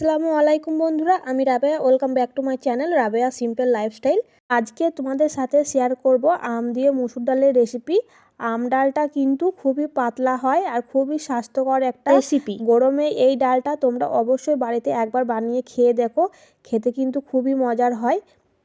আসসালামু আলাইকুম বন্ধুরা আমি Rabeya welcome back to my channel Rabeya simple lifestyle আজকে তোমাদের সাথে শেয়ার করব আম দিয়ে মুসুর ডালের রেসিপি আম ডালটা কিন্তু খুবই পাতলা হয় আর খুবই স্বাস্থ্যকর একটা রেসিপি গরমে এই ডালটা তোমরা অবশ্যই বাড়িতে একবার বানিয়ে খেয়ে দেখো খেতে কিন্তু খুবই মজার হয়।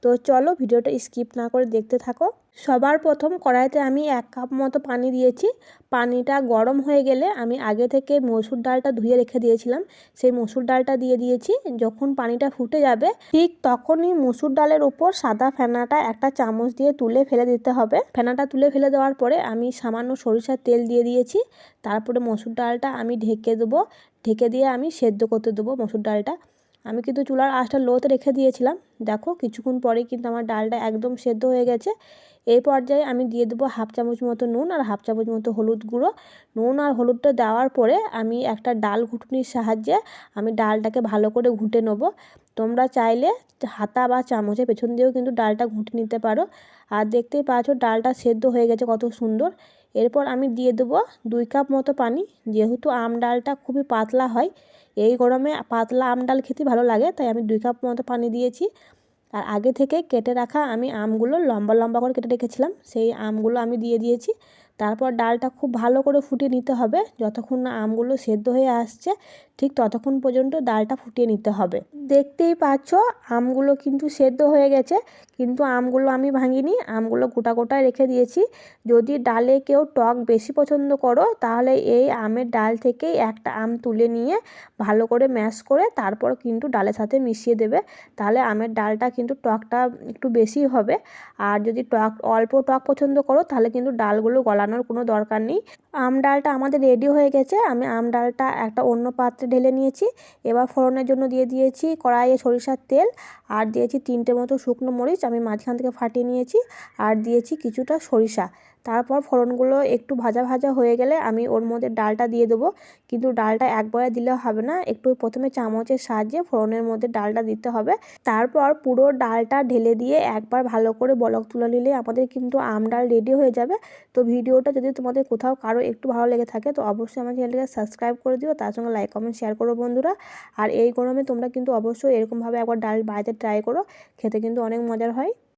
তো চলো ভিডিওটা স্কিপ না করে দেখতে থাকো। সবার প্রথম কড়াইতে আমি এক কাপ মতো পানি দিয়েছি। পানিটা গরম হয়ে গেলে আমি আগে থেকে মসুর ডালটা ধুয়ে রেখে দিয়েছিলাম। সেই মসুর ডালটা দিয়ে দিয়েছি। যখন পানিটা ফুটে যাবে, ঠিক তখনই মসুর ডালের উপর সাদা ফেনাটা একটা চামচ দিয়ে তুলে ফেলে দিতে হবে। ফেনাটা তুলে ফেলে দেওয়ার পরে আমি সামান্য সরিষার তেল দিয়ে দিয়েছি। তারপরে মসুর ডালটা আমি ঢেকে দেবো। ঢেকে দিয়ে আমি সেদ্ধ করতে দেবো মসুর ডালটা। আমি কিন্তু চুলার আঁচটা লোতে রেখে দিয়েছিলাম। দেখো কিছুক্ষণ পরে কিন্তু আমার ডালটা একদম সেদ্ধ হয়ে গেছে। এই পর্যায়ে আমি দিয়ে দেবো হাফ চামচ মতো নুন আর হাফ চামচ মতো হলুদ গুঁড়ো। নুন আর হলুদটা দেওয়ার পরে আমি একটা ডাল ঘুটনির সাহায্যে আমি ডালটাকে ভালো করে ঘুঁটে নেব। তোমরা চাইলে হাতা বা চামচে পেছন দিয়েও কিন্তু ডালটা ঘুঁটে নিতে পারো। আর দেখতেই পাচ্ছ ডালটা সেদ্ধ হয়ে গেছে কত সুন্দর। এরপর আমি দিয়ে দেবো দুই কাপ মতো পানি। যেহেতু আম ডালটা খুবই পাতলা হয়, এই গরমে পাতলা আম ডাল খেতে ভালো লাগে, তাই আমি দুই কাপ মতো পানি দিয়েছি। আর আগে থেকে কেটে রাখা আমি আমগুলো লম্বা লম্বা করে কেটে রেখেছিলাম, সেই আমগুলো আমি দিয়ে দিয়েছি। তারপর ডালটা খুব ভালো করে ফুটিয়ে নিতে হবে, যতক্ষণ না আমগুলো সেদ্ধ হয়ে আসছে ঠিক ততক্ষণ পর্যন্ত ডালটা ফুটিয়ে নিতে হবে। দেখতেই পাচ্ছ, আমগুলো কিন্তু সেদ্ধ হয়ে গেছে, কিন্তু আমগুলো আমি ভাঙিনি, আমগুলো গোটা গোটায় রেখে দিয়েছি। যদি ডালে কেউ টক বেশি পছন্দ করো, তাহলে এই আমের ডাল থেকেই একটা আম তুলে নিয়ে ভালো করে ম্যাশ করে তারপর কিন্তু ডালের সাথে মিশিয়ে দেবে। তাহলে আমের ডালটা কিন্তু টকটা একটু বেশি হবে। আর যদি টক, অল্প টক পছন্দ করো, তাহলে কিন্তু ডালগুলো গলানোর কোনো দরকার নেই। আম ডালটা আমাদের রেডি হয়ে গেছে। আমি আম ডালটা একটা অন্য পাত্রে ঢেলে নিয়েছি। এবার ফোড়নের জন্য দিয়ে দিয়েছি কড়াইয়ে সরিষার তেল আর দিয়েছি তিনটে মতো শুকনো মরিচ। আমি মাঝখান থেকে ফাটিয়ে নিয়েছি আর দিয়েছি কিছুটা সরিষা। তারপর ফোড়নগুলো একটু ভাজা ভাজা হয়ে গেলে আমি ওর মধ্যে ডালটা দিয়ে দেবো। কিন্তু ডালটা একবারে দিলে হবে না, একটু প্রথমে চামচের সাহায্যে ফোড়নের মধ্যে ডালটা দিতে হবে। তারপর পুরো ডালটা ঢেলে দিয়ে একবার ভালো করে বলক তুলে নিলে আমাদের কিন্তু আম ডাল রেডি হয়ে যাবে। তো ভিডিওটা যদি তোমাদের কোথাও কারও একটু ভালো লেগে থাকে, তো অবশ্যই আমার চ্যানেলটাকে সাবস্ক্রাইব করে দিও, তার সঙ্গে লাইক কমেন্ট শেয়ার করো বন্ধুরা। আর এই গরমে তোমরা কিন্তু অবশ্যই এরকমভাবে একবার ডাল বাড়িতে ট্রাই করো, খেতে কিন্তু অনেক মজার হয়।